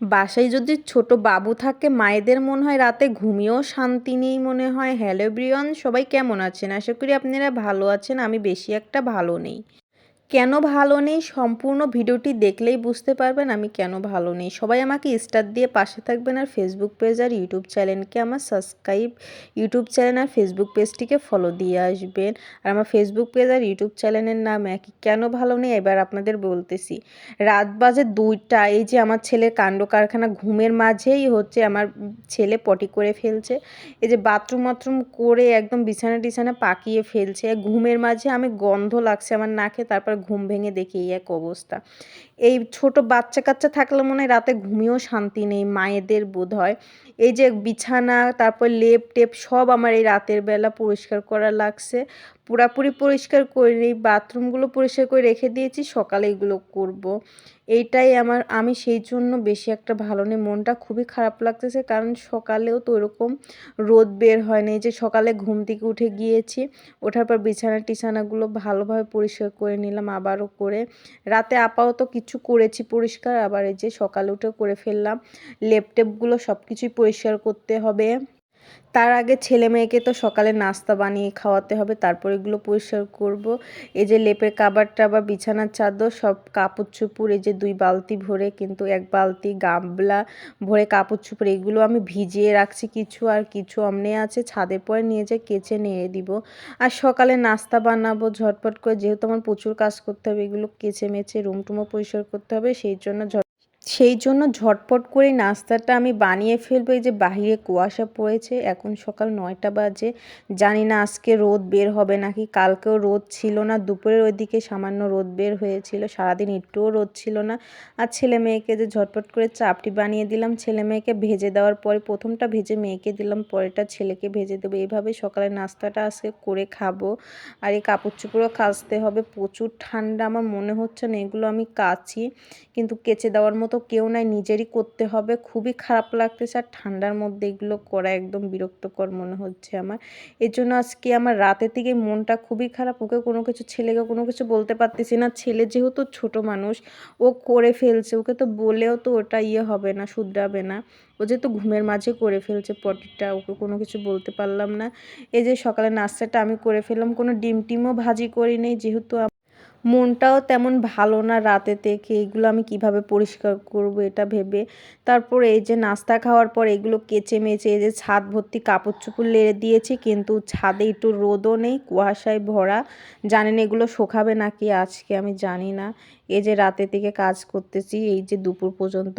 বাসায় যদি ছোট বাবু থাকে, মায়েদের মনে হয় রাতে ঘুমিয়েও শান্তি নেই মনে হয়। হ্যালো ব্রিয়ন সবাই কেমন আছেন? আশা করি আপনারা ভালো আছেন, আমি বেশি একটা ভালো নেই। কেন ভালো নেই? সম্পূর্ণ ভিডিওটি দেখলেই বুঝতে পারবেন আমি কেন ভালো নেই। সবাই আমাকে স্টার দিয়ে পাশে থাকবেন আর ফেসবুক পেজ আর ইউটিউব চ্যানেলকে আমার সাবস্ক্রাইব ইউটিউব চ্যানেল আর ফেসবুক পেজটিকে ফলো দিয়ে আসবেন। আর আমার ফেসবুক পেজ আর ইউটিউব চ্যানেলের নাম একই। কেন ভালো নেই? এবার আপনাদের বলতেছি। রাত বাজে দুইটা। এই যে আমার ছেলের কাণ্ড কারখানা ঘুমের মাঝেই হচ্ছে আমার ছেলে পটি করে ফেলছে। এই যে বাথরুম বাথরুম করে একদম বিছানা টিছানা পাকিয়ে ফেলছে। ঘুমের মাঝে আমি গন্ধ লাগছে আমার নাকে। তারপর ঘুম ভেঙে দেখি এই এক অবস্থা। এই ছোট বাচ্চা কাচ্চা থাকলে মনে হয় রাতে ঘুমিয়েও শান্তি নেই, মায়েদের বোধ হয়। এই যে বিছানা, তারপর লেপ টেপ সব আমার এই রাতের বেলা পরিষ্কার করা লাগছে। পুরাপুরি পরিষ্কার করিনি বাথরুমগুলো পরিষ্কার করে রেখে দিয়েছি, সকালে এগুলো করব। এইটাই আমার, আমি সেই জন্য বেশি একটা ভালো নেই। মনটা খুবই খারাপ লাগতেছে, কারণ সকালেও তো ওরকম রোদ বের হয় হয়নি যে সকালে ঘুম থেকে উঠে গিয়েছি, ওঠার পর বিছানা টিছানাগুলো ভালোভাবে পরিষ্কার করে নিলাম। আবারও করে। রাতে আপাতত কিছু করেছি পরিষ্কার, আবার এই যে সকালে উঠে করে ফেললাম। লেপটেপগুলো সব কিছুই পরিষ্কার করতে হবে। তার আগে ছেলে মেয়েকে তো সকালে নাস্তা বানিয়ে খাওয়াতে হবে, তারপর এগুলো পরিষ্কার করব। এই যে লেপের কাবার টাবার বিছানার চাদর, সব কাপড় চুপুর এই যে দুই বালতি ভরে, কিন্তু এক বালতি গামলা ভরে কাপড় চুপুর এগুলো আমি ভিজিয়ে রাখছি, কিছু আর কিছু অমনে আছে ছাদের পরে নিয়ে যেয়ে কেচে নিয়ে দিব। আর সকালে নাস্তা বানাবো ঝটপট করে, যেহেতু আমার প্রচুর কাজ করতে হবে, এগুলো কেচে মেচে রুম টুমও পরিষ্কার করতে হবে, সেই জন্য সেই জন্য ঝটপট করে নাস্তাটা আমি বানিয়ে ফেলব। এই যে বাহিরে কুয়াশা পড়েছে, এখন সকাল নয়টা বাজে। জানি না আজকে রোদ বের হবে নাকি, কালকেও রোদ ছিল না, দুপুরের ওইদিকে সামান্য রোদ বের হয়েছিল, সারাদিন একটুও রোদ ছিল না। আর ছেলে মেয়েকে যে ঝটপট করে চাপটি বানিয়ে দিলাম, ছেলে মেয়েকে ভেজে দেওয়ার পরে প্রথমটা ভেজে মেয়েকে দিলাম, পরেরটা ছেলেকে ভেজে দেবো। এইভাবে সকালে নাস্তাটা আজকে করে খাব। আর এই কাপড় চোপড়ও কাচতে হবে, প্রচুর ঠান্ডা, আমার মনে হচ্ছে না এগুলো আমি কাচি, কিন্তু কেচে দেওয়ার মতো কেউ নাই, নিজেরই করতে হবে। খুবই খারাপ লাগতেছে আর ঠান্ডার মধ্যে এগুলো করা একদম বিরক্তকর মনে হচ্ছে আমার। এর জন্য আজকে আমার রাতের থেকে মনটা খুবই খারাপ, ওকে কোনো কিছু ছেলেকে কোনো কিছু বলতে পারতেছি না। ছেলে যেহেতু ছোট মানুষ, ও করে ফেলছে, ওকে তো বলেও তো ওটা ইয়ে হবে না, শুধরাবে না। ও যেহেতু ঘুমের মাঝে করে ফেলছে পটিটা, ওকে কোনো কিছু বলতে পারলাম না। এই যে সকালে নাস্তাটা আমি করে ফেললাম, কোনো ডিম টিমও ভাজি করি নেই যেহেতু মনটাও তেমন ভালো না রাতে থেকে, এগুলো আমি কীভাবে পরিষ্কার করব এটা ভেবে। তারপর এই যে নাস্তা খাওয়ার পর এগুলো কেচে মেচে, এই যে ছাদ ভর্তি কাপড় চুপড় লেড়ে দিয়েছি, কিন্তু ছাদে একটু রোদও নেই, কুয়াশায় ভরা। জানেন এগুলো শোকাবে নাকি আজকে আমি জানি না। এই যে রাতে থেকে কাজ করতেছি, এই যে দুপুর পর্যন্ত।